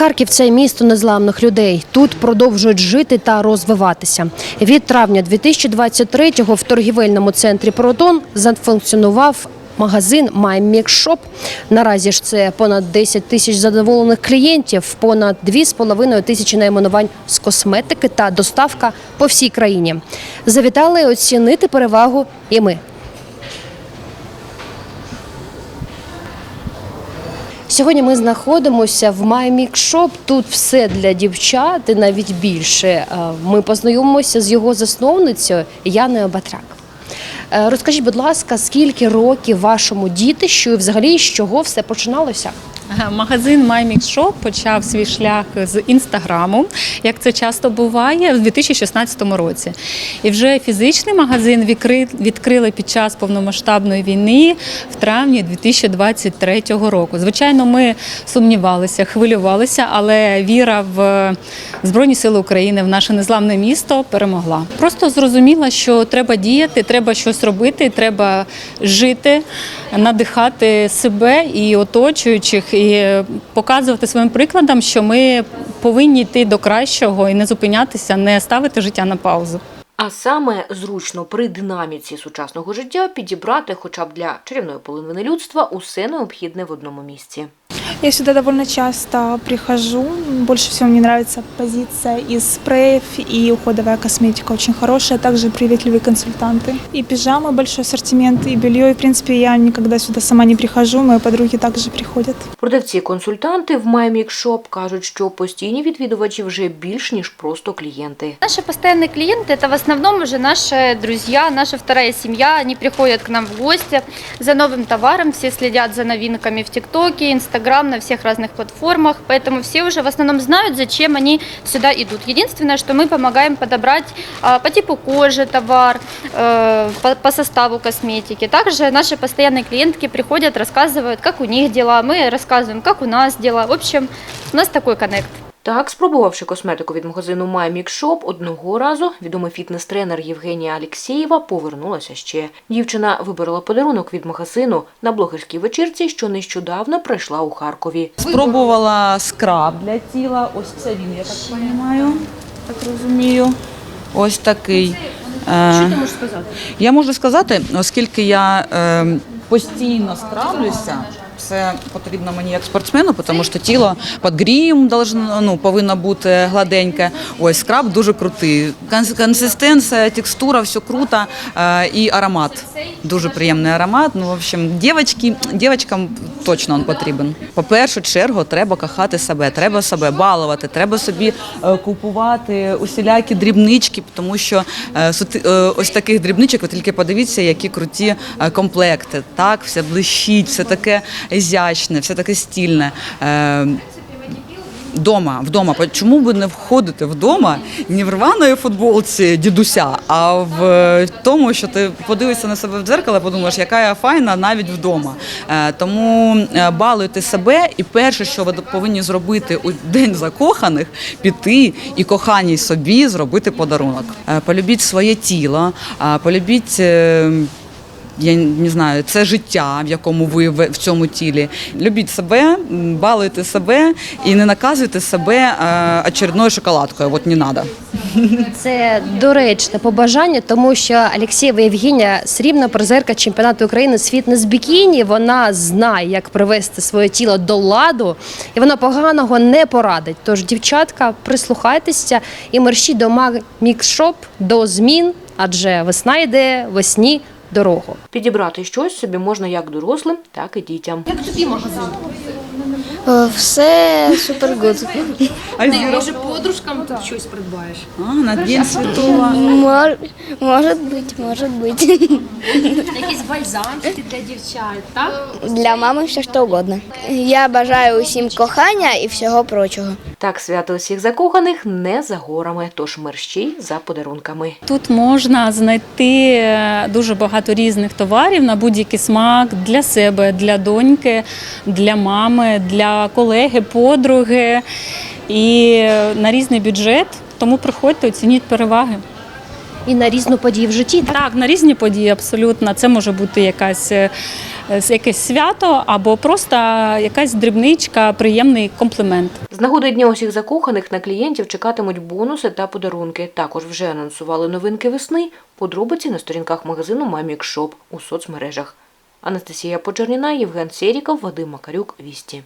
Харків це місто незламних людей. Тут продовжують жити та розвиватися. Від травня 2023-го в торгівельному центрі Протон зафункціонував магазин Shop. Наразі ж це понад 10 тисяч задоволених клієнтів, понад 2,5 тисячі найменувань з косметики та доставка по всій країні. Завітали оцінити перевагу і ми. Сьогодні ми знаходимося в My. Тут все для дівчат і навіть більше. Е, Ми познайомимося з його засновницею Яною Батрак. Е, Розкажіть, будь ласка, скільки років вашому дітищу і взагалі з чого все починалося? Ага, Магазин My Mix Shop почав свій шлях з інстаграму, як це часто буває, в 2016 році. І вже фізичний магазин відкрили під час повномасштабної війни в травні 2023 року. Звичайно, ми сумнівалися, хвилювалися, але віра в Збройні Сили України, в наше незламне місто перемогла. Просто зрозуміла, що треба діяти, треба щось робити, треба жити, надихати себе і оточуючих, і показувати своїм прикладом, що ми повинні йти до кращого і не зупинятися, не ставити життя на паузу. А саме зручно при динаміці сучасного життя підібрати хоча б для чарівної половини людства усе необхідне в одному місці. Я сюда довольно часто прихожу. Больше всего мне нравится позиция из спреев и уходовая косметика очень хорошая, также приветливые консультанты. И пижамы, большой ассортимент, и белье. И, в принципе, я никогда сюда сама не прихожу, мои подруги также приходят. Продавці-консультанти в MyMix кажуть, що постійні відвідувачі вже більш ніж просто клієнти. Наши постоянные клиенты это в основном уже наши друзья, наша вторая семья. Они приходят к нам в гости за новым товаром, все следят за новинками в ТикТоке, Инстаграм, на всех разных платформах. Поэтому все уже в основном знают, зачем они сюда идут. Единственное, что мы помогаем подобрать а, по типу кожи товар, э, по составу косметики. Также наши постоянные клиентки приходят, рассказывают, как у них дела. Мы рассказываем, как у нас дела. В общем, у нас такой коннект. Так, спробувавши косметику від магазину MyMix одного разу відомий фітнес-тренер Євгенія Алєксєєва повернулася ще. Дівчина вибрала подарунок від магазину на блогерській вечірці, що нещодавно пройшла у Харкові. Спробувала скраб для тіла. Ось це він, я так розумію. Так розумію. Ось такий. Що ти можеш сказати? Я можу сказати, оскільки я е, постійно справлюся. Це потрібно мені як спортсмену, тому що тіло під грієм должно, ну, повинно бути гладеньке. Ось скраб дуже крутий. Консистенція, текстура, все круто. Е, і аромат. Дуже приємний аромат. Ну, в общем, дівчатки, дівчаткам точно він потрібен. По першу чергу треба кохати себе, треба себе балувати, треба собі е, купувати усілякі дрібнички, тому що е, ось таких дрібничок, ви тільки подивіться, які круті комплекти. Так, все блищить, все таке ізящне, все таке стільне. Е, Дома, вдома. Чому би не входити вдома не в рваної футболці дідуся, а в е, тому, що ти подивишся на себе в дзеркало, подумаєш, яка я файна навіть вдома. Е, Тому балуйте себе, і перше, що ви повинні зробити у день закоханих, піти і коханій собі зробити подарунок. Полюбіть своє тіло, полюбіть. Е, я не знаю, це життя, в якому ви в цьому тілі. Любіть себе, балуйте себе і не наказуйте себе е, очередною шоколадкою. От не треба. Це доречне побажання, тому що Алєксєєва Євгенія срібна призерка чемпіонату України з фітнес-бікіні. Вона знає, як привести своє тіло до ладу, і вона поганого не порадить. Тож, дівчатка, прислухайтеся і мерщі до мікшоп до змін, адже весна йде весні дорогу. Підібрати щось собі можна як дорослим, так і дітям. Е, Все супер гуд. Може, подружкам щось придбаєш? А, на День Святого. Мор, может быть, может быть. Якісь бальзамчики для дівчат, так? Для мами все що угодно. Я бажаю усім кохання і всього прочого. Так свято усіх закоханих не за горами, тож мерщій за подарунками. Тут можна знайти е, дуже багато різних товарів на будь-який смак для себе, для доньки, для мами, для колеги, подруги і е, на різний бюджет. Тому приходьте, оцініть переваги. І на різну подію в житті. Так? Так, на різні події абсолютно. Це може бути якась е, якесь свято або просто якась дрібничка, приємний комплімент. З нагоди Дня усіх закоханих на клієнтів чекатимуть бонуси та подарунки. Також вже анонсували новинки весни. Подробиці на сторінках магазину Мамік Шоп у соцмережах. Анастасія Почерніна, Євген Серіков, Вадим Макарюк, Вісті.